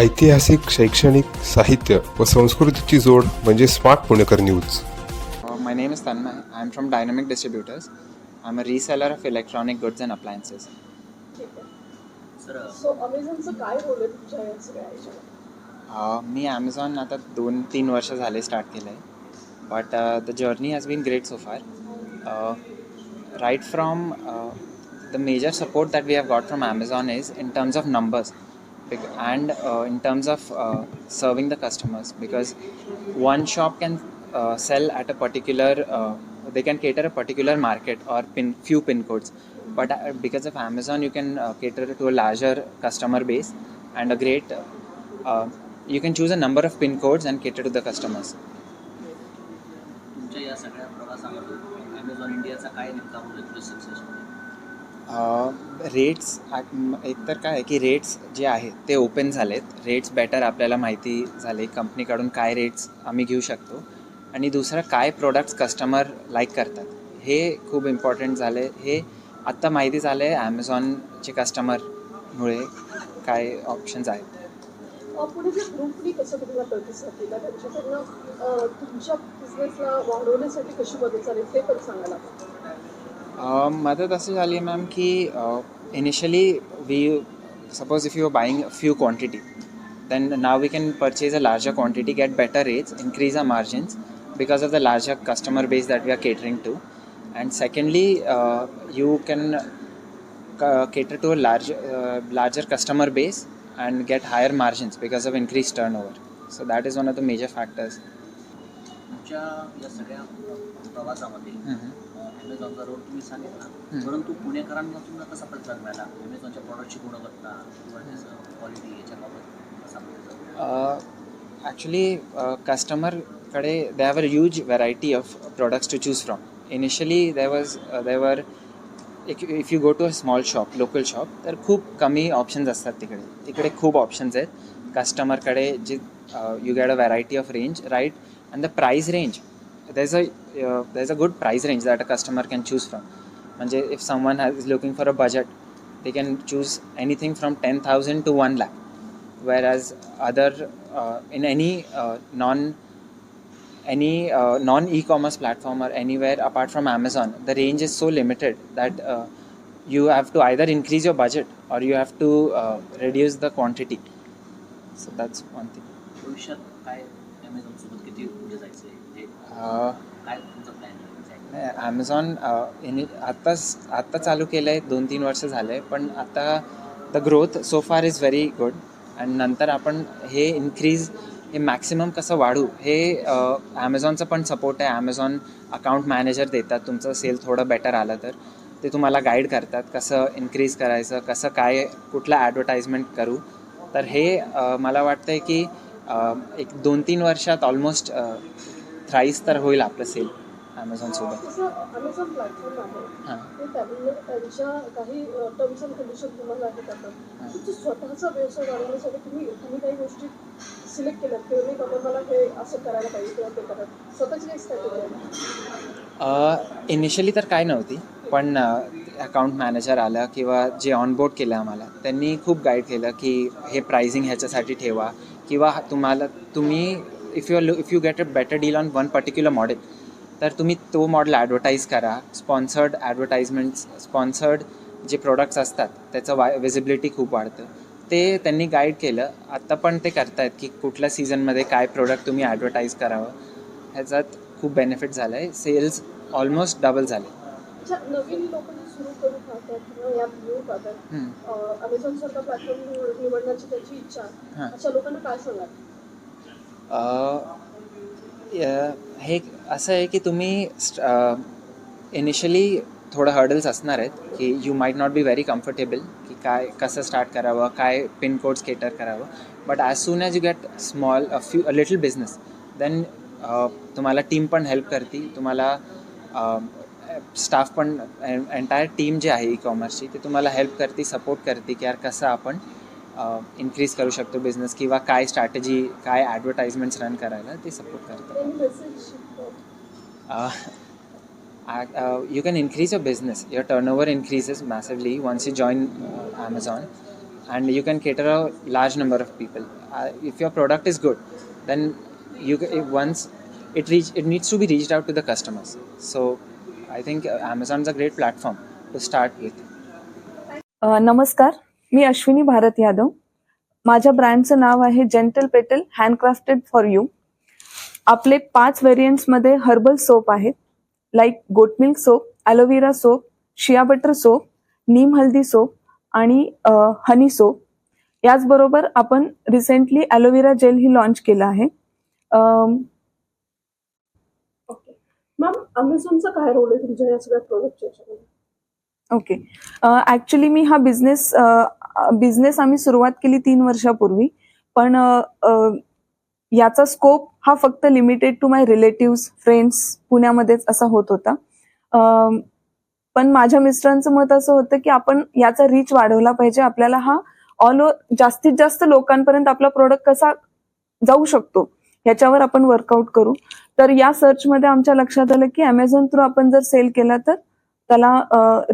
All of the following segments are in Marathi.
ऐतिहासिक शैक्षणिक साहित्य व संस्कृतीची जोड म्हणजे smart Punekar news Uh, my name is Tanmay. I'm from Dynamic Distributors. I'm a reseller of electronic goods and appliances. ठीक आहे सो अमेझॉनचं काय रोल आहे तुमच्या या सगळ्या ह्याच्यामध्ये Uh, मी ॲमेझॉन आता दोन तीन वर्ष झाले स्टार्ट केलं आहे but the journey has been great so far right from the major support that we have got from Amazon is in terms of numbers and in terms of serving the customers because one shop can uh, sell at a particular uh, they can cater a particular market or pin few pin codes but uh, because of amazon you can uh, cater to a larger customer base and a great uh, you can choose a number of pin codes and cater to the customers तुमच्या या सगळ्या प्रवासामध्ये ॲमेझॉन इंडियाचा काय नेमका रोल आहे तुझ्या सक्सेसमध्ये Rates एकतर काय आहे की रेट्स जे आहेत ते ओपन झालेत. रेट्स बेटर आपल्याला माहिती झाले कंपनीकडून काय रेट्स आम्ही घेऊ शकतो. आणि दुसरं काय प्रोडक्ट्स कस्टमर लाईक करतात. हे खूप इम्पॉर्टंट झाले. हे आत्ता माहिती झालं आहे ॲमेझॉनचे कस्टमरमुळे काय ऑप्शन्स आहेत. पुढे जे ग्रुपनी कसं तुम्हाला प्रतिसाद दिला त्यांच्याकडनं तुमच्या बिझनेसला वाढवण्यासाठी कशी मदत झाली ते पण सांगायला अ, मदत अशी झाली मॅम की initially we suppose if you are buying few quantity then now we can purchase a larger quantity, get better rates, increase our margins because of the larger customer base that we are catering to. And secondly, uh, you can uh, cater to a large, uh, larger customer base and get higher margins because of increased turnover. So that is one of the major factors. तुमच्या या सगळ्या प्रवासामध्ये ॲमेझॉनचा रोल तुम्ही सांगितला. परंतु पुणेकरांना सुद्धा कसा प्रतिसाद मिळाला ॲमेझॉनच्या प्रॉडक्टची गुणवत्ता किंवा क्वालिटी याच्याबाबत कसा? Actually कस्टमरकडे they have a huge variety of products to choose from initially they was there if you go to a small shop local shop तर खूप कमी ऑप्शन्स असतात तिकडे. तिकडे खूप ऑप्शन्स आहेत. कस्टमरकडे जे you get a variety of range right and the price range there is a there is a good price range that a customer can choose from म्हणजे if someone has is looking for a budget they can choose anything from 10000 to 1 lakh whereas other uh, in any uh, non any uh, non e-commerce platform or anywhere apart from amazon the range is so limited that uh, you have to either increase your budget or you have to uh, reduce the quantity so that's one thing काय तुमचा प्लॅन आहे ॲमेझॉन इनि आत्ताच आत्ता चालू केलं आहे दोन तीन वर्ष झालं आहे पण आता the growth so far is very good आणि नंतर आपण हे इन्क्रीज हे मॅक्सिमम कसं वाढू हे ॲमेझॉनचं पण सपोर्ट आहे. ॲमेझॉन अकाउंट मॅनेजर देतात. तुमचं सेल थोडं बेटर आलं तर. ते तुम्हाला गाईड करतात कसं इन्क्रीज करायचं कसं काय कुठलं ॲडव्हर्टाइजमेंट करू. तर हे अ, मला वाटतं आहे की अ, एक दोन तीन वर्षात ऑलमोस्ट थ्राईस तर होईल आपलं सेल अमेझॉन प्लॅटफॉर्म आहे. हां. ते त्यांनी त्यांच्या काही टर्म्स अँड कंडिशन तुम्हाला हे. करतात तुमचा स्वतःचा व्यवसाय वाढवण्यासाठी तुम्ही तुम्ही काही गोष्टी सिलेक्ट केल्यात किंवा मी बाबा मला हे असं करायला पाहिजे किंवा ते करत स्वतःची काही स्ट्रॅटेजी आहे? इनिशियली तर काय नव्हती पण अकाउंट मॅनेजर आलं किंवा जे ऑनबोर्ड केलं आम्हाला त्यांनी खूप गाईड केलं की हे प्राइसिंग ह्याच्यासाठी ठेवा किंवा तुम्हाला तुम्ही if you if you get a better deal on one particular model तर तुम्ही तो मॉडेल ॲडव्हर्टाईज करा. स्पॉन्सर्ड ॲडव्हर्टाईजमेंट्स स्पॉन्सर्ड जे प्रोडक्ट्स असतात त्याचं वा विजिबिलिटी खूप वाढतं. ते त्यांनी गाईड केलं. आत्ता पण ते करतायत की कुठल्या सीझनमध्ये काय प्रोडक्ट तुम्ही ॲडव्हर्टाईज करावं. ह्याच्यात खूप बेनिफिट झालं आहे सेल्स ऑलमोस्ट डबल झाले नवीन लोक सुरू करू पाहतात किंवा पाहतात. अमेझॉन सारखा प्लॅटफॉर्म निवडण्याची त्याची इच्छा. अशा लोकांना काय सांगाल? हे असं आहे की तुम्ही इनिशियली थोडं हर्डल्स असणार आहेत की you might not be very comfortable की काय कसं स्टार्ट करावं काय पिनकोड स्केटर केटर करावं. But as soon as you get small a few a little business then तुम्हाला टीम पण हेल्प करते तुम्हाला स्टाफ पण एंटायर टीम जे आहे ई कॉमर्सची ते तुम्हाला हेल्प करते सपोर्ट करते की यार कसं आपण इन्क्रीज करू शकतो बिझनेस किंवा काय स्ट्रॅटेजी काय ॲडव्हर्टाईजमेंट्स रन करायला ते सपोर्ट करतात त्यांनी message you can increase your business your turnover increases massively once you join uh, amazon and you can cater a large number of people. Uh, if your product is good, then you ca- if once it reach it needs to be reached out to the customers. So I think uh, Amazon's a great platform to start with. Uh, नमस्कार मी अश्विनी भारत यादव. माझ्या ब्रँडचं नाव आहे gentle petal handcrafted for you. आपले पाच व्हेरियंट्समध्ये हर्बल सोप आहेत. Like goat milk soap aloe vera soap shea butter soap neem haldi soap आणि हनी सोप याचबरोबर आपण रिसेंटली ॲलोवेरा जेल ही लॉन्च केलं आहे. ओके मॅम अमेझॉनचा काय रोल आहे तुमच्या या सगळ्या प्रोडक्टच्या याच्यामध्ये? ओके ॲक्च्युली मी हा बिझनेस बिझनेस आम्ही सुरुवात केली तीन वर्षापूर्वी. पण अ, याचा स्कोप हा फक्त limited to my relative friends पुण्यामध्येच असा होत होता. पण माझ्या मिस्टरांचं मत असं होतं की आपण याचा रीच वाढवला पाहिजे. आपल्याला हा ऑल ओव्हर जास्तीत जास्त लोकांपर्यंत आपला प्रोडक्ट कसा जाऊ शकतो याच्यावर आपण वर्कआउट करू. तर या सर्चमध्ये आमच्या लक्षात आलं की अमेझॉन थ्रू आपण जर सेल केला तर त्याला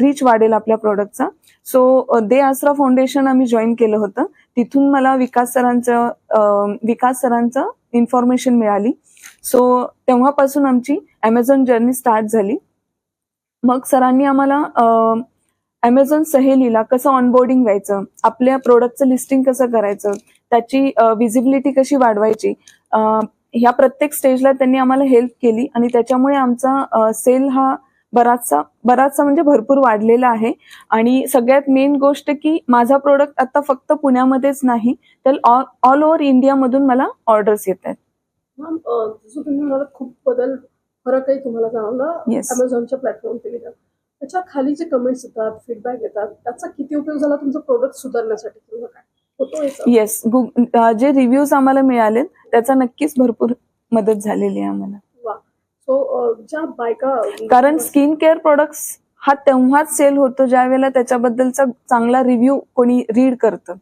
रीच वाढेल आपल्या प्रोडक्टचा सो दे आसरा फाउंडेशन आम्ही जॉईन केलं होतं. तिथून मला विकास सरांचं अ, विकास सरांचं इन्फॉर्मेशन मिळाली. सो तेव्हापासून आमची अमेझॉन जर्नी स्टार्ट झाली. मग सरांनी आम्हाला अमेझॉन सहेलीला कसं ऑनबोर्डिंग व्हायचं आपल्या प्रोडक्टचं लिस्टिंग कसं करायचं त्याची विजिबिलिटी कशी वाढवायची ह्या प्रत्येक स्टेजला त्यांनी आम्हाला हेल्प केली आणि त्याच्यामुळे आमचा सेल हा बराचसा बराचसा म्हणजे भरपूर वाढलेला आहे. आणि सगळ्यात मेन गोष्ट की माझा प्रोडक्ट आता फक्त पुण्यामध्येच नाही तर ऑल ओव्हर इंडियामधून मला ऑर्डर्स येत आहेत. जसं तुम्ही म्हणाला खूप बदल फरकही तुम्हाला जाणवला. अमेझॉनच्या प्लॅटफॉर्मवरती गेल्या त्याच्याखाली जे कमेंट्स येतात फीडबॅक येतात त्याचा किती उपयोग झाला तुमचं प्रोडक्ट सुधारण्यासाठी? किंवा काय? येस जे रिव्ह्यूज आम्हाला मिळाले त्याचा नक्कीच भरपूर मदत झालेली आहे आम्हाला. सो ज्या बायका कारण स्किन केअर प्रोडक्ट्स हा तेव्हाच सेल होतो ज्या वेळेला त्याच्याबद्दलचा चांगला रिव्ह्यू कोणी रीड करतं.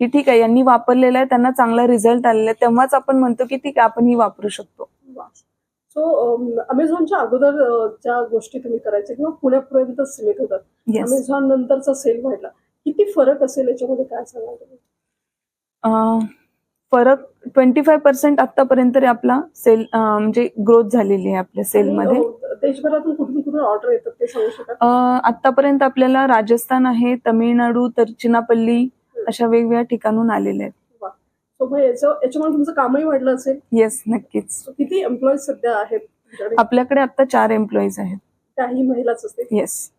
की ठीक आहे यांनी वापरलेला आहे त्यांना चांगला रिझल्ट आलेला आहे तेव्हाच आपण म्हणतो की ठीक आहे आपण ही वापरू शकतो. सो अमेझॉनच्या अगोदर ज्या गोष्टी तुम्ही करायच्या किंवा पुण्यापर्यंत सीमित होतात. अमेझॉन नंतरचा सेल वाढला किती फरक असेल याच्यामध्ये काय सांगाल तुम्ही? फरक ट्वेंटी फाय पर्सेंट आतापर्यंत तरी आपला सेल म्हणजे ग्रोथ झालेली आहे आपल्या सेलमध्ये. आणि, अ, देशभरातून कुठून कुठून ऑर्डर येतात ते सांगू शकाल? अं, आतापर्यंत आपल्याला राजस्थान आहे तमिळनाडू तरचिनापल्ली अशा वेगवेगळ्या ठिकाणून आलेले आहेत. याच्यामुळे तुमचं कामही वाढलं असेल? येस नक्कीच. किती एम्प्लॉईज सध्या आहेत? आपल्याकडे आता चार एम्प्लॉईज आहेत. त्याही महिलाच असते येस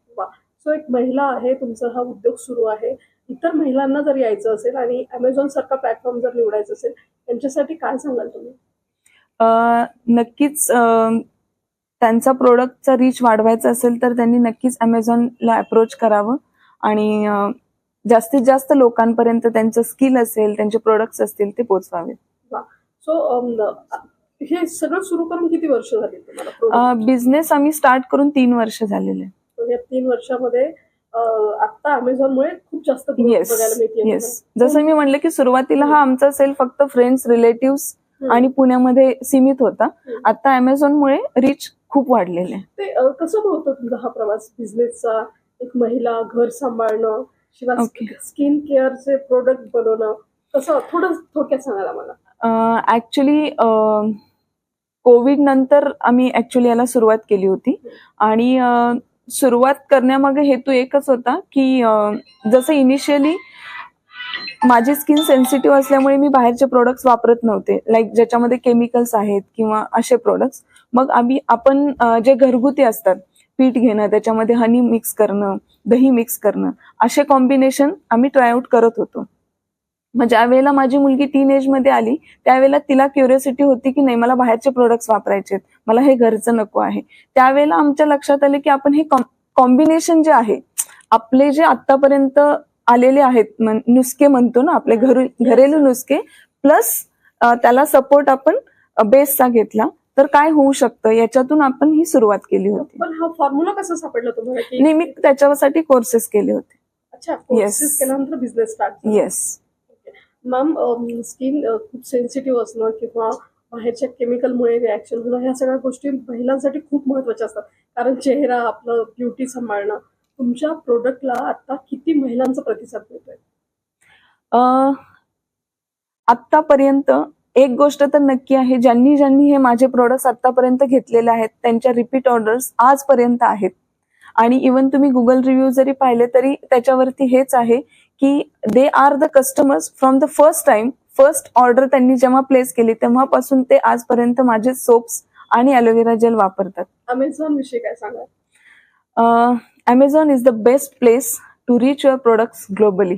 सो एक महिला आहे तुमचा हा उद्योग सुरू आहे. इतर महिलांना जर यायचं असेल आणि अमेझॉन सारखा प्लॅटफॉर्म जर निवडायचं असेल त्यांच्यासाठी काय सांगाल तुम्ही? नक्कीच त्यांचा प्रोडक्टचा रीच वाढवायचा असेल तर त्यांनी नक्कीच अमेझॉनला अप्रोच करावं. आणि जास्तीत जास्त लोकांपर्यंत त्यांचं स्किल असेल त्यांचे प्रोडक्ट्स असतील ते पोचवावे सो हे सगळं सुरू करून किती वर्ष झाली? बिझनेस आम्ही स्टार्ट करून तीन वर्ष झालेले तीन वर्षामध्ये आता अमेझॉनमुळे खूप जास्त बघायला मिळते जसं मी म्हणलं की सुरुवातीला हा आमचा सेल फक्त फ्रेंड्स रिलेटिव्ह आणि पुण्यामध्ये सीमित होता. आता अमेझॉनमुळे रीच खूप वाढलेले आहे. ते कसं होतं तुमचा हा प्रवास? बिझनेसचा एक महिला घर सांभाळणं शिवाय. स्किन केअरचे प्रोडक्ट बनवणं कसं थोडं थोडक्यात सांगायला मला. ऍक्च्युली कोविड नंतर आम्ही ऍक्च्युली याला सुरुवात केली होती. आणि सुरुवात करण्यामागे हेतू एकच होता की जसं इनिशियली माझी स्किन सेन्सिटिव्ह असल्यामुळे मी बाहेरचे प्रोडक्ट्स वापरत नव्हते. लाईक ज्याच्यामध्ये केमिकल्स आहेत किंवा असे प्रोडक्ट्स मग आम्ही आपण जे घरगुती असतात पीठ घेणं त्याच्यामध्ये हनी मिक्स करणं दही मिक्स करणं असे कॉम्बिनेशन आम्ही ट्राय आउट करत होतो. मग ज्या वेळेला माझी मुलगी टीन एजमध्ये आली त्यावेळेला तिला क्युरियोसिटी होती की नाही मला बाहेरचे प्रोडक्ट्स वापरायचे मला हे घरचं नको आहे. त्यावेळेला आमच्या लक्षात आले की आपण हे कॉम्बिनेशन जे आहे आपले जे आतापर्यंत आलेले आहेत नुसके म्हणतो ना आपले घरू घरेलू नुसके प्लस त्याला सपोर्ट आपण बेसचा घेतला तर काय होऊ शकतं? याच्यातून आपण ही सुरुवात केली होती. पण हा फॉर्म्युला कसा सापडला तुम्हाला मी त्याच्यासाठी कोर्सेस केले होते. अच्छा. कोर्सेस केल्यानंतर business start yes ma'am skin um, uh, खूप सेन्सिटिव्ह असणं किंवा बाहेरच्या केमिकलमुळे रिॲक्शन होणं ह्या सगळ्या गोष्टी महिलांसाठी खूप महत्त्वाच्या असतात. कारण चेहरा आपलं ब्युटी सांभाळणं तुमच्या प्रोडक्टला आता किती महिलांचा प्रतिसाद मिळतोय? अ, आत्तापर्यंत एक गोष्ट तर नक्की आहे ज्यांनी ज्यांनी हे माझे प्रोडक्ट्स आतापर्यंत घेतलेले आहेत त्यांच्या रिपीट ऑर्डर्स आजपर्यंत आहेत. आणि इवन तुम्ही गुगल रिव्ह्यू जरी पाहिले तरी त्याच्यावरती हेच आहे की they are the customers from the first time first order त्यांनी जेव्हा प्लेस केली तेव्हापासून ते आजपर्यंत माझे सोप्स आणि ॲलोवेरा जेल वापरतात. अमेझॉन विषयी काय सांगा Amazon is the best place to reach your products globally